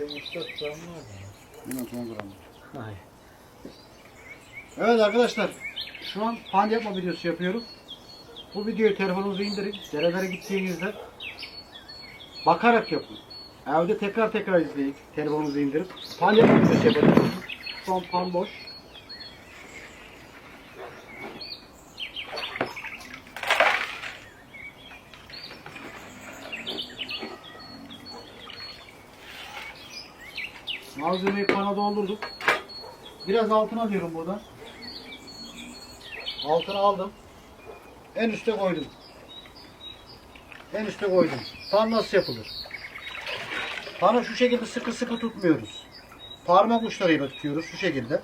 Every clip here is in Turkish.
Bende 3-4 gram var. Hayır. Evet arkadaşlar. Şu an pan yapma videosu yapıyorum. Bu videoyu telefonunuza indirin. Derelere gittiğinizde bakarak yapın. Evde tekrar tekrar izleyin. Telefonunuzu indirip pan yapma videosu yapın. Şu an pan boş. Malzemeyi pana doldurduk. Biraz altına alıyorum buradan. Altına aldım. En üste koydum. En üste koydum. Pan nasıl yapılır? Panı şu şekilde sıkı sıkı tutmuyoruz. Parmak uçlarıyla tutuyoruz şu şekilde.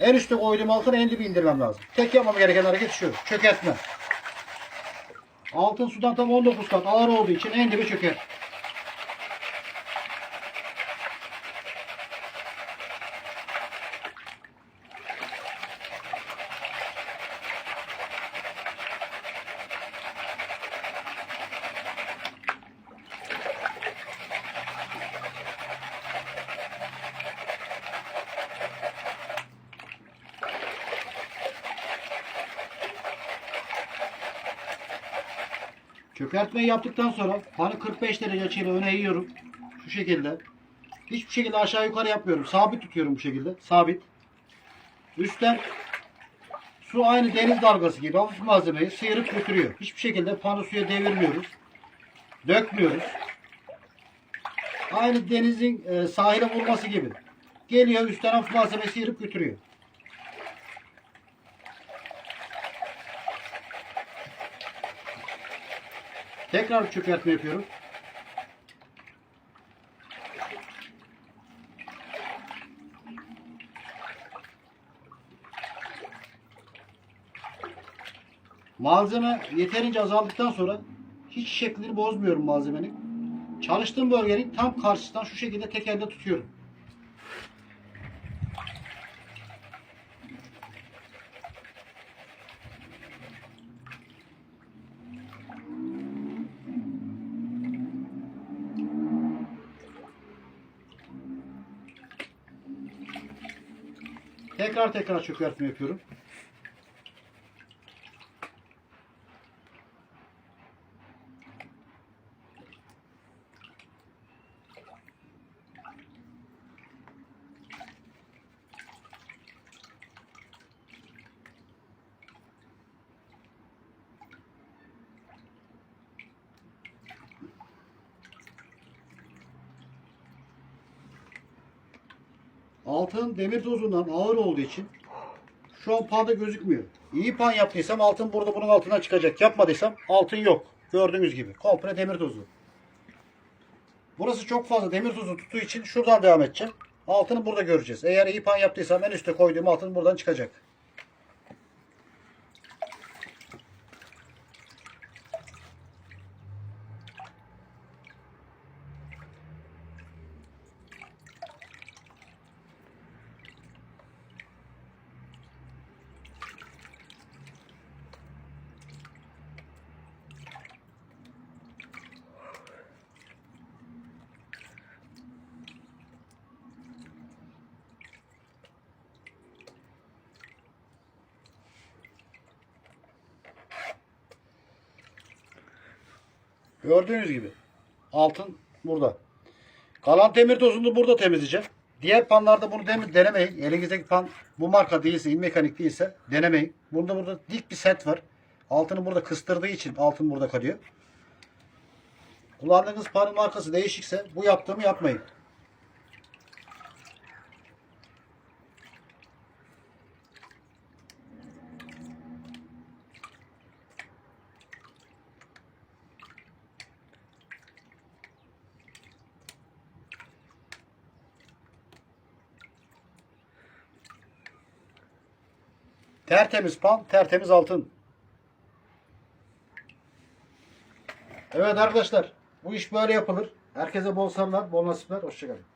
En üste koydum altına en dibi indirmem lazım. Tek yapmam gereken hareket şu. Çökertme. Altın sudan tam 19 kat ağır olduğu için en dibi çöker. Çökertmeyi yaptıktan sonra panı 45 derece açıyla öne eğiyorum. Şu şekilde. Hiçbir şekilde aşağı yukarı yapmıyorum. Sabit tutuyorum bu şekilde. Sabit. Üstten su aynı deniz dalgası gibi hafif malzemeyi sıyırıp götürüyor. Hiçbir şekilde panı suya devirmiyoruz. Dökmüyoruz. Aynı denizin e, sahile vurması gibi. Geliyor üstten hafif malzemeyi sıyırıp götürüyor. Tekrar çökertme yapıyorum. Malzeme yeterince azaldıktan sonra hiç şeklini bozmuyorum malzemenin. Çalıştığım bölgenin tam karşısından şu şekilde tek elde tutuyorum. Tekrar tekrar çökertme yapıyorum. Altın demir tozundan ağır olduğu için şu an panda gözükmüyor. İyi pan yaptıysam altın burada bunun altından çıkacak. Yapmadıysam altın yok. Gördüğünüz gibi. Komple demir tozu. Burası çok fazla demir tozu tuttuğu için şuradan devam edeceğim. Altını burada göreceğiz. Eğer iyi pan yaptıysam en üstte koyduğum altın buradan çıkacak. Gördüğünüz gibi. Altın burada. Kalan demir tozunu burada temizleyeceğim. Diğer panlarda bunu dem- denemeyin. Elinizdeki pan bu marka değilse, mekanik değilse denemeyin. Burada burada dik bir set var. Altını burada kıstırdığı için altın burada kalıyor. Kullandığınız panın markası değişikse bu yaptığımı yapmayın. Tertemiz pan, tertemiz altın. Evet arkadaşlar, bu iş böyle yapılır. Herkese bol sarılar, bol nasipler. Hoşçakalın.